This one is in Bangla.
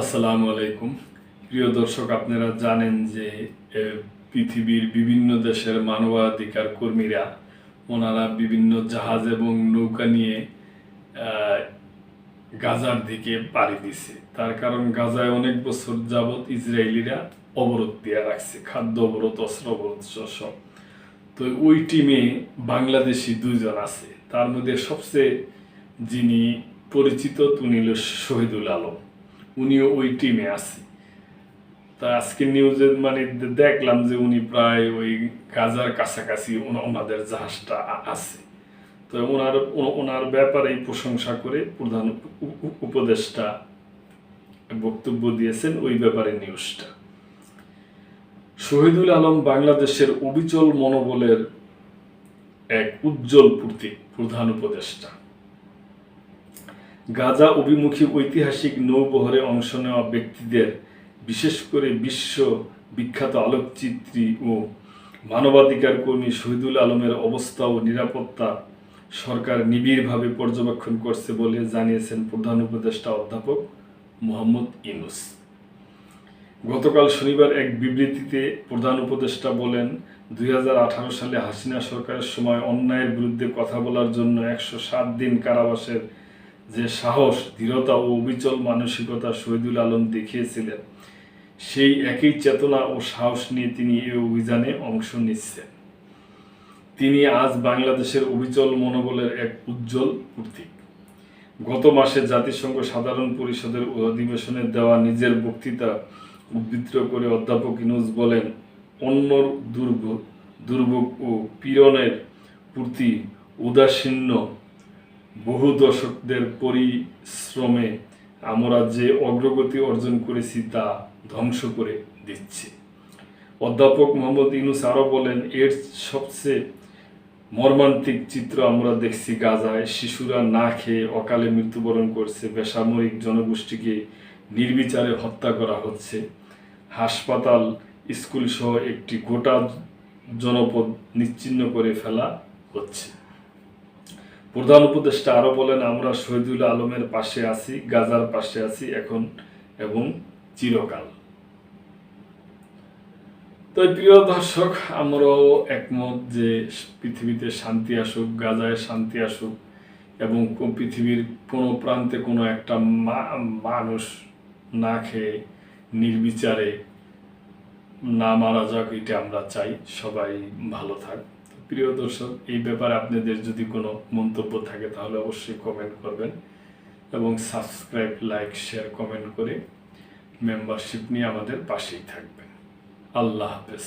আসসালামু আলাইকুম। প্রিয় দর্শক, আপনারা জানেন যে পৃথিবীর বিভিন্ন দেশের মানবাধিকার কর্মীরা, ওনারা বিভিন্ন জাহাজ এবং নৌকা নিয়ে গাজার দিকে পাড়ি দিছে। তার কারণ গাজায় অনেক বছর যাবৎ ইসরায়েলিরা অবরোধ দিয়ে রাখছে, খাদ্য অবরোধ, অস্ত্র অবরোধ সব তো ওই টিমে বাংলাদেশি দুইজন আছে। তার মধ্যে সবচেয়ে যিনি পরিচিত উনি হল শহীদুল আলম। উনিও ওই টিমে আছে। তা আজকে নিউজে মানে দেখলাম যে উনি প্রায় ওই গাজার কাছাকাছি ওনাদের জাহাজটা আছে। তো ওনার ওনার ব্যাপারে প্রশংসা করে প্রধান উপ- উপ- উপদেষ্টা বক্তব্য দিয়েছেন ওই ব্যাপারে নিউজটা শহীদুল আলম বাংলাদেশের অবিচল মনোবলের এক উজ্জ্বল প্রতীক প্রধান উপদেষ্টা। গাজা অভিমুখী ঐতিহাসিক নৌবহরে অংশ নেওয়া ব্যক্তিদের, বিশেষ করে বিশ্ব বিখ্যাত আলোকচিত্রী ও মানবাধিকার কর্মী শহীদুল আলমের অবস্থা ও নিরাপত্তা সরকার নিবিড়ভাবে পর্যবেক্ষণ করছে বলে জানিয়েছেন প্রধান উপদেষ্টা অধ্যাপক মোহাম্মদ ইনুস গতকাল শনিবার এক বিবৃতিতে প্রধান উপদেষ্টা বলেন, দুই হাজার আঠারো সালে হাসিনা সরকারের সময় অন্যায়ের বিরুদ্ধে কথা বলার জন্য একশো সাত দিন কারাবাসের যে সাহস, দৃঢ়তা ও অবিচল মানসিকতা শহীদুল আলম দেখিয়েছিলেন, সেই একই চেতনা ও সাহস নিয়ে তিনি এই অভিযানে অংশ নিচ্ছেন। তিনি আজ বাংলাদেশের অবিচল মনোবলের এক উজ্জ্বল প্রতীক। গত মাসে জাতিসংঘ সাধারণ পরিষদের অধিবেশনে দেওয়া নিজের বক্তৃতা উদ্ধৃত করে অধ্যাপক ইনুজ বলেন অন্য দুর্ভোগ দুর্ভোগ ও পীড়নের প্রতি উদাসীন্য বহু দশকদের পরিশ্রমে আমরা যে অগ্রগতি অর্জন করেছি তা ধ্বংস করে দিচ্ছে। অধ্যাপক মোহাম্মদ ইনুস আরও বলেন, এর সবচেয়ে মর্মান্তিক চিত্র আমরা দেখছি গাজায়। শিশুরা না খেয়ে অকালে মৃত্যুবরণ করছে, বেসামরিক জনগোষ্ঠীকে নির্বিচারে হত্যা করা হচ্ছে। হাসপাতাল স্কুল সহ একটি গোটা জনপদ নিশ্চিহ্ন করে ফেলা হচ্ছে। প্রধান উপদেষ্টা আরও বলেন, আমরা শহীদুল আলমের পাশে আছি, গাজার পাশে আছি এখন এবং চিরকাল। তো প্রিয় দর্শক, আমরাও একমত যে পৃথিবীতে শান্তি আসুক, গাজায় শান্তি আসুক এবং পৃথিবীর কোনো প্রান্তে কোনো একটা মানুষ না খেয়ে নির্বিচারে না মারা যাক, এটা আমরা চাই। সবাই ভালো থাক। প্রিয় দর্শক, এই ব্যাপারে আপনাদের যদি কোনো মন্তব্য থাকে, তাহলে অবশ্যই কমেন্ট করবেন এবং সাবস্ক্রাইব লাইক শেয়ার কমেন্ট করে মেম্বারশিপ নিয়ে আমাদের পাশেই থাকবেন। আল্লাহ হাফেজ।